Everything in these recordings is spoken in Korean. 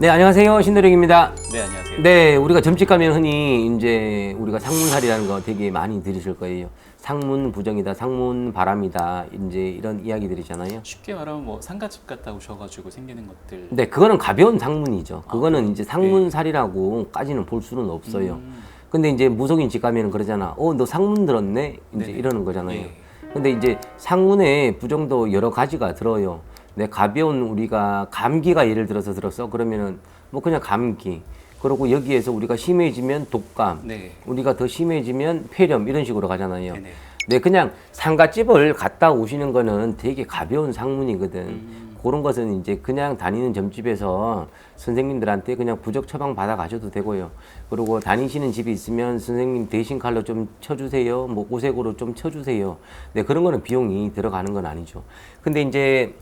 네, 안녕하세요. 신도령입니다. 네 안녕하세요. 네, 우리가 점집 가면 흔히 이제 우리가 상문살이라는 거 되게 많이 들으실 거예요. 상문 부정이다, 상문 바람이다, 이제 이런 이야기 들이잖아요. 쉽게 말하면 뭐 상가집 갔다 오셔가지고 생기는 것들. 네, 그거는 가벼운 상문이죠. 그거는 이제 상문살이라고까지는 볼 수는 없어요. 음, 근데 이제 무속인 집 가면 그러잖아. 어, 너 상문 들었네? 이제 네네. 이러는 거잖아요. 예. 근데 이제 상문에 부정도 여러 가지가 들어요. 내 가벼운 우리가 감기가 예를 들어서 들었어. 그러면은 뭐 그냥 감기. 그리고 여기에서 우리가 심해지면 독감. 네. 우리가 더 심해지면 폐렴 이런 식으로 가잖아요. 네 네. 네, 그냥 상가집을 갔다 오시는 거는 되게 가벼운 상문이거든. 음. 그런 것은 이제 그냥 다니는 점집에서 선생님들한테 그냥 부적 처방 받아 가셔도 되고요. 그리고 다니시는 집이 있으면 선생님 대신 칼로 좀 쳐주세요. 뭐 오색으로 좀 쳐주세요. 네, 그런 거는 비용이 들어가는 건 아니죠. 근데 이제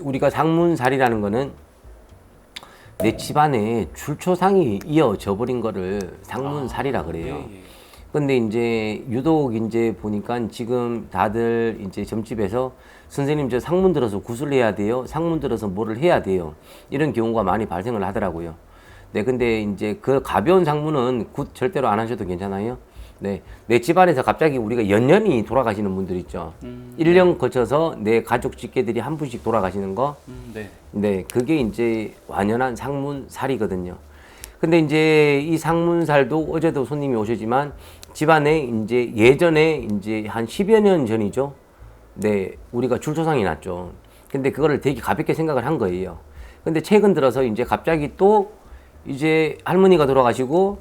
우리가 상문살이라는 거는 내 집안에 줄초상이 이어져 버린 거를 상문살이라 그래요. 예, 예. 근데 이제 유독 이제 보니까 지금 다들 이제 점집에서 선생님 저 상문 들어서 구슬해야 돼요. 상문 들어서 뭐를 해야 돼요. 이런 경우가 많이 발생을 하더라고요. 네, 근데 이제 그 가벼운 상문은 굿 절대로 안 하셔도 괜찮아요. 네, 내 집안에서 갑자기 우리가 연년이 돌아가시는 분들 있죠. 음, 일 1년 거쳐서 내 가족 직계들이 한 분씩 돌아가시는 거. 음, 네. 네, 그게 이제 완연한 상문살이거든요. 근데 이제 이 상문살도 어제도 손님이 오셨지만 집안에 이제 예전에 이제 한 10여 년 전이죠. 네, 우리가 줄초상이 났죠. 근데 그거를 되게 가볍게 생각을 한 거예요. 근데 최근 들어서 이제 갑자기 또 이제 할머니가 돌아가시고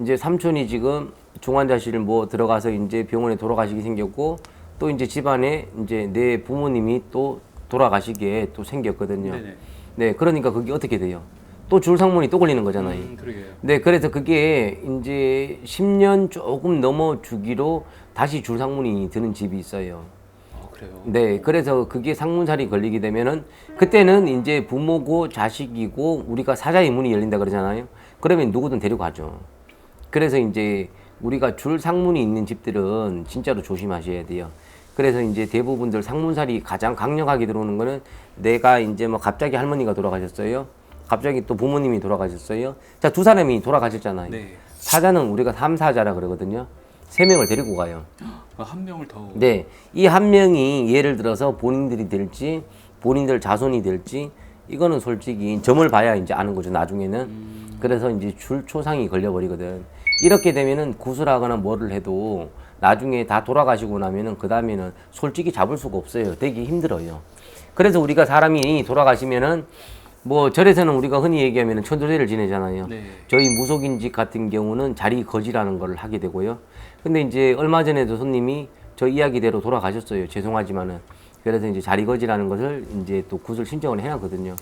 이제 삼촌이 지금 중환자실 뭐 들어가서 이제 병원에 돌아가시게 생겼고 또 이제 집안에 이제 내 부모님이 또 돌아가시게 또 생겼거든요. 네네. 네, 그러니까 그게 어떻게 돼요? 또 줄상문이 또 걸리는 거잖아요. 음. 네, 그래서 그게 이제 10년 조금 넘어 주기로 다시 줄상문이 드는 집이 있어요. 아 그래요. 네, 그래서 그게 상문살이 걸리게 되면은 그때는 이제 부모고 자식이고 우리가 사자의 문이 열린다 그러잖아요. 그러면 누구든 데리고 가죠. 그래서 이제 우리가 줄 상문이 있는 집들은 진짜로 조심하셔야 돼요. 그래서 이제 대부분들 상문살이 가장 강력하게 들어오는 거는 내가 이제 뭐 갑자기 할머니가 돌아가셨어요. 갑자기 또 부모님이 돌아가셨어요. 자, 두 사람이 돌아가셨잖아요. 네. 사자는 우리가 삼사자라 그러거든요. 세 명을 데리고 가요. 아, 한 명을 더. 네, 이 한 명이 예를 들어서 본인들이 될지 본인들 자손이 될지 이거는 솔직히 점을 봐야 이제 아는 거죠 나중에는 그래서 이제 줄초상이 걸려 버리거든 이렇게 되면은 구슬하거나 뭐를 해도 나중에 다 돌아가시고 나면은 그 다음에는 솔직히 잡을 수가 없어요 되게 힘들어요 그래서 우리가 사람이 돌아가시면은 뭐 절에서는 우리가 흔히 얘기하면은 천도제를 지내잖아요 네. 저희 무속인직 같은 경우는 자리 거지라는 걸 하게 되고요. 근데 이제 얼마 전에도 손님이 저 이야기대로 돌아가셨어요. 죄송하지만은. 그래서 이제 자리 거지라는 것을 이제 또 굿을 신청을 해놨거든요.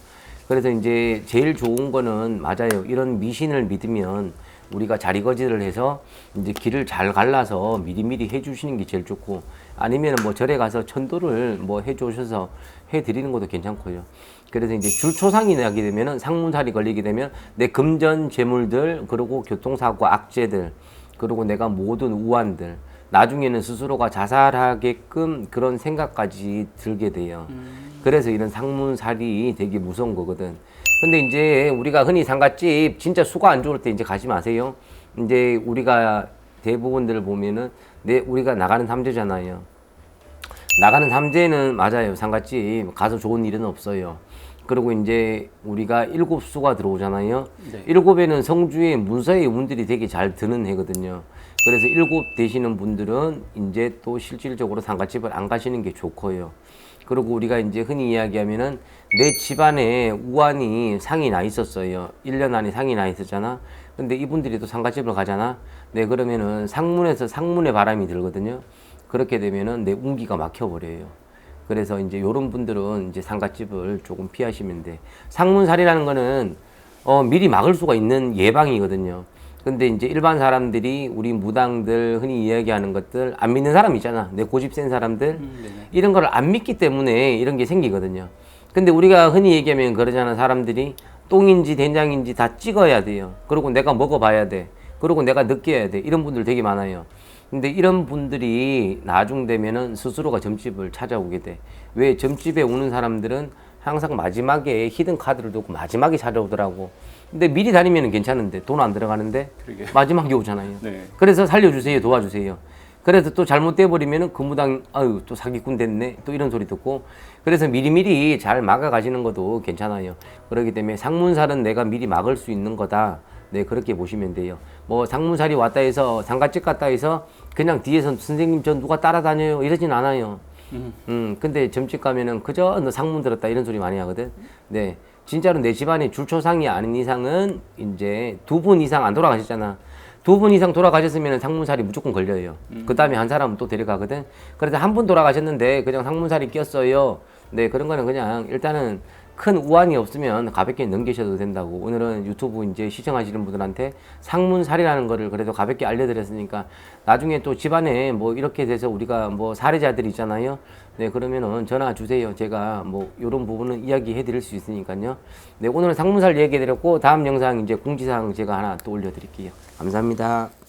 그래서 이제 제일 좋은 거는 맞아요. 이런 미신을 믿으면 우리가 자리 거지를 해서 이제 길을 잘 갈라서 미리미리 해주시는 게 제일 좋고 아니면 뭐 절에 가서 천도를 뭐 해주셔서 해드리는 것도 괜찮고요. 그래서 이제 줄초상이 나게 되면은 상문살이 걸리게 되면 내 금전 재물들 그리고 교통사고 악재들 그리고 내가 모든 우환들 나중에는 스스로가 자살하게끔 그런 생각까지 들게 돼요. 그래서 이런 상문살이 되게 무서운 거거든. 근데 이제 우리가 흔히 상갓집 진짜 수가 안 좋을 때 이제 가지 마세요. 이제 우리가 대부분들 보면은 내 우리가 나가는 삼재잖아요. 나가는 삼재는 맞아요. 상갓집 가서 좋은 일은 없어요. 그리고 이제 우리가 일곱 수가 들어오잖아요. 네. 일곱에는 성주의 문서의 운들이 되게 잘 드는 해거든요. 그래서 일곱 되시는 분들은 이제 또 실질적으로 상가집을 안 가시는 게 좋고요. 그리고 우리가 이제 흔히 이야기하면은 내 집안에 우환이 상이 나 있었어요. 1년 안에 상이 나 있었잖아. 근데 이분들이 또 상가집을 가잖아. 네, 그러면은 상문에서 상문에 바람이 들거든요. 그렇게 되면은 내 운기가 막혀버려요. 그래서 이제 요런 분들은 이제 상가집을 조금 피하시면 돼. 상문살이라는 거는 어, 미리 막을 수가 있는 예방이거든요. 근데 이제 일반 사람들이 우리 무당들 흔히 이야기하는 것들 안 믿는 사람 있잖아. 내 고집 센 사람들 음, 네네. 이런 걸 안 믿기 때문에 이런 게 생기거든요. 근데 우리가 흔히 얘기하면 그러잖아. 사람들이 똥인지 된장인지 다 찍어야 돼요. 그리고 내가 먹어봐야 돼. 그리고 내가 느껴야 돼. 이런 분들 되게 많아요. 근데 이런 분들이 나중 되면은 스스로가 점집을 찾아오게 돼. 왜 점집에 오는 사람들은 항상 마지막에 히든 카드를 두고 마지막에 찾아오더라고. 근데 미리 다니면 괜찮은데 돈 안 들어가는데 그러게. 마지막에 오잖아요. 네. 그래서 살려주세요, 도와주세요. 그래서 또 잘못돼 버리면은 근무당 아유 또 사기꾼 됐네 또 이런 소리 듣고 그래서 미리미리 잘 막아 가시는 것도 괜찮아요. 그렇기 때문에 상문살은 내가 미리 막을 수 있는 거다. 네 그렇게 보시면 돼요. 뭐 상문살이 왔다 해서 상가집 갔다 해서 그냥 뒤에서 선생님 저 누가 따라다녀요 이러진 않아요. 음, 근데 점집 가면은 그저 너 상문 들었다 이런 소리 많이 하거든. 네. 진짜로 내 집안에 줄초상이 아닌 이상은 이제 두 분 이상 안 돌아가셨잖아. 두 분 이상 돌아가셨으면 상문살이 무조건 걸려요. 그 다음에 한 사람은 또 데려가거든. 그래서 한 분 돌아가셨는데 그냥 상문살이 꼈어요. 네, 그런 거는 그냥 일단은 큰 우환이 없으면 가볍게 넘기셔도 된다고. 오늘은 유튜브 이제 시청하시는 분들한테 상문살이라는 거를 그래도 가볍게 알려드렸으니까 나중에 또 집안에 뭐 이렇게 돼서 우리가 뭐 사례자들 있잖아요. 네, 그러면은 전화 주세요. 제가 뭐 이런 부분은 이야기해 드릴 수 있으니까요. 네, 오늘은 상문살 얘기해 드렸고 다음 영상 이제 공지사항 제가 하나 또 올려 드릴게요. 감사합니다.